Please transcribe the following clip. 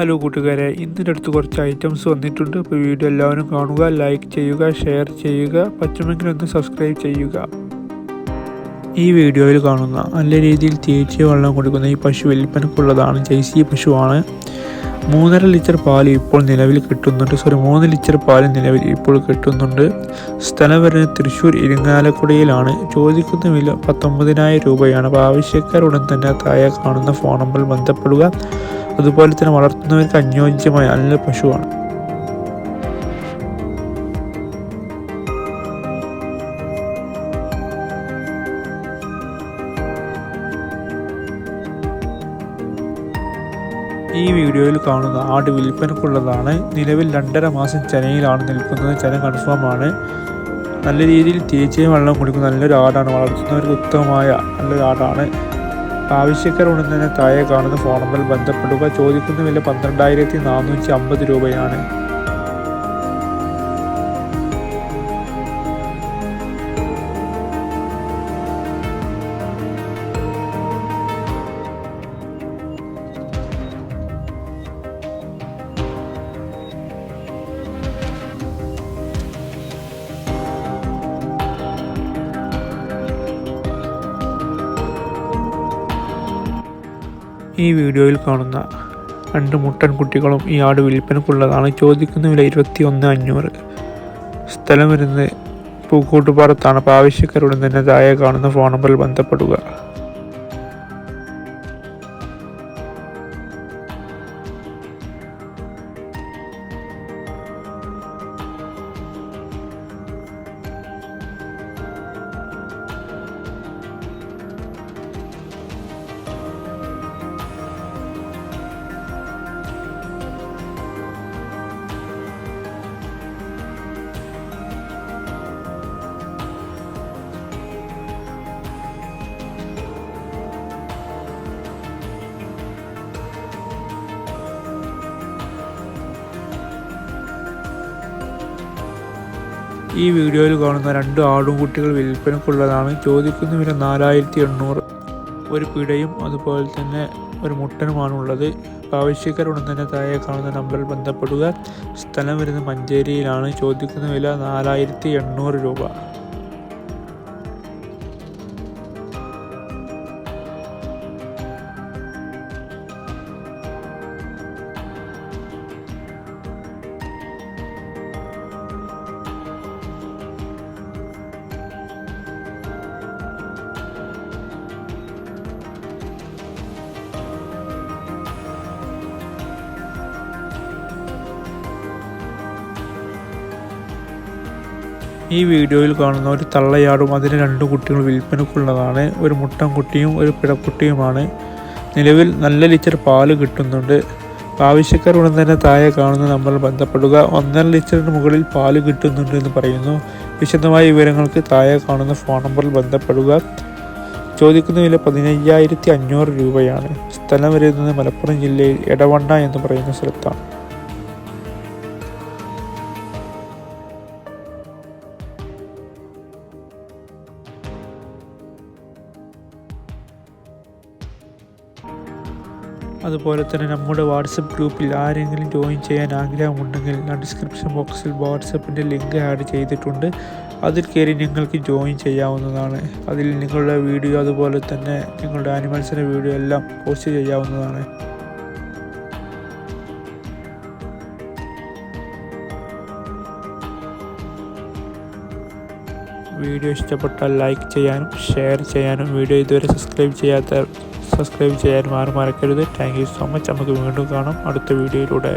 Hello കൂട്ടുകാരെ ഇന്നിന്റെ അടുത്ത് കുറച്ച് ഐറ്റംസ് വന്നിട്ടുണ്ട്. അപ്പോൾ വീഡിയോ എല്ലാവരും കാണുക ലൈക്ക് ചെയ്യുക ഷെയർ ചെയ്യുക പറ്റുമെങ്കിൽ ഒന്ന് സബ്സ്ക്രൈബ് ചെയ്യുക. ഈ വീഡിയോയിൽ കാണുന്ന നല്ല രീതിയിൽ തേച്ച് വെള്ളം കൊടുക്കുന്ന ഈ പശു വിൽപ്പനക്കുള്ളതാണ് ജൈസി പശുവാണ്. മൂന്നര ലിറ്റർ പാൽ ഇപ്പോൾ നിലവിൽ കിട്ടുന്നുണ്ട്. സോറി മൂന്ന് ലിറ്റർ പാൽ നിലവിൽ ഇപ്പോൾ കിട്ടുന്നുണ്ട്. സ്ഥലം വരുന്നത് തൃശ്ശൂർ ഇരിങ്ങാലക്കുടയിലാണ്. ചോദിക്കുന്ന വില പത്തൊമ്പതിനായിരം രൂപയാണ്. അപ്പോൾ ആവശ്യക്കാർ ഉടൻ തന്നെ താഴെ കാണുന്ന ഫോൺ നമ്പറിൽ ബന്ധപ്പെടുക. അതുപോലെ തന്നെ വളർത്തുന്നവർക്ക് അനുയോജ്യമായ നല്ല പശുവാണ്. ഈ വീഡിയോയിൽ കാണുന്ന ആട് വിൽപ്പനക്കുള്ളതാണ് നിലവിൽ രണ്ടര മാസം ചനയിലാണ് നിൽക്കുന്നത്. ചന കൺഫേം ആണ്. നല്ല രീതിയിൽ തേച്ചയും വെള്ളം കുടിക്കുന്ന നല്ലൊരു ആടാണ്. വളർത്തുന്നവർക്ക് ഉത്തമമായ നല്ലൊരു ആടാണ്. ആവശ്യക്കാർ ഉണ്ടെന്നതിനെ താഴെ കാണുന്ന ഫോണുമായി ബന്ധപ്പെടുക. ചോദിക്കുന്ന വില പന്ത്രണ്ടായിരത്തി നാനൂറ്റി അമ്പത് രൂപയാണ്. ഈ വീഡിയോയിൽ കാണുന്ന രണ്ട് മുട്ടൻ കുട്ടികളും ഈ ആട് വിൽപ്പനക്കുള്ളതാണ് ചോദിക്കുന്ന വില ഇരുപത്തി ഒന്ന് അഞ്ഞൂറ്. സ്ഥലം വരുന്നത് പൂക്കോട്ടുപാടത്താണ് അപ്പോൾ ആവശ്യക്കാരുടൻ തന്നെ താഴെ കാണുന്ന ഫോൺ നമ്പറിൽ ബന്ധപ്പെടുക. ഈ വീഡിയോയിൽ കാണുന്ന രണ്ട് ആടും കുട്ടികൾ വിൽപ്പനക്കുള്ളതാണ് ചോദിക്കുന്ന വില നാലായിരത്തി എണ്ണൂറ് ഒരു പിടയും അതുപോലെ തന്നെ ഒരു മുട്ടനുമാണുള്ളത്. ആവശ്യക്കാരുടൻ തന്നെ താഴെ കാണുന്ന നമ്പറിൽ ബന്ധപ്പെടുക. സ്ഥലം വരുന്നത് മഞ്ചേരിയിലാണ്. ചോദിക്കുന്ന വില നാലായിരത്തി എണ്ണൂറ് രൂപ. ഈ വീഡിയോയിൽ കാണുന്ന ഒരു തള്ളയാടും അതിന് രണ്ട് കുട്ടികൾ വിൽപ്പനക്കുള്ളതാണ്. ഒരു മുട്ടൻകുട്ടിയും ഒരു പിടക്കുട്ടിയുമാണ്. നിലവിൽ നല്ല ലിറ്റർ പാൽ കിട്ടുന്നുണ്ട്. ആവശ്യക്കാർ ഉടൻ തന്നെ താഴെ കാണുന്ന നമ്മൾ ബന്ധപ്പെടുക. ഒന്നര ലിറ്ററിന് മുകളിൽ പാൽ കിട്ടുന്നുണ്ട് എന്ന് പറയുന്നു. വിശദമായ വിവരങ്ങൾക്ക് താഴെ കാണുന്ന ഫോൺ നമ്പറിൽ ബന്ധപ്പെടുക. ചോദിക്കുന്ന വില പതിനയ്യായിരത്തി അഞ്ഞൂറ് രൂപയാണ്. സ്ഥലം വരുന്നത് മലപ്പുറം ജില്ലയിൽ എടവണ്ണ എന്ന് പറയുന്ന സ്ഥലത്താണ്. അതുപോലെ തന്നെ നമ്മുടെ വാട്സപ്പ് ഗ്രൂപ്പിൽ ആരെങ്കിലും ജോയിൻ ചെയ്യാൻ ആഗ്രഹമുണ്ടെങ്കിൽ ഡിസ്ക്രിപ്ഷൻ ബോക്സിൽ വാട്സപ്പിന്റെ ലിങ്ക് ആഡ് ചെയ്തിട്ടുണ്ട്. അതിൽ കയറി നിങ്ങൾക്ക് ജോയിൻ ചെയ്യാവുന്നതാണ്. അതിൽ നിങ്ങളുടെ വീഡിയോ അതുപോലെ തന്നെ നിങ്ങളുടെ ആനിമൽസിന്റെ വീഡിയോ എല്ലാം പോസ്റ്റ് ചെയ്യാവുന്നതാണ്. വീഡിയോ ഇഷ്ടപ്പെട്ടാൽ ലൈക്ക് ചെയ്യാനും ഷെയർ ചെയ്യാനും വീഡിയോ ഇതുവരെ സബ്സ്ക്രൈബ് ചെയ്യാത്ത സബ്സ്ക്രൈബ് ചെയ്യാൻ മാറി മറക്കരുത്. താങ്ക് യു സോ മച്ച് നമുക്ക് വീണ്ടും കാണാം. അടുത്ത വീഡിയോയിലൂടെ.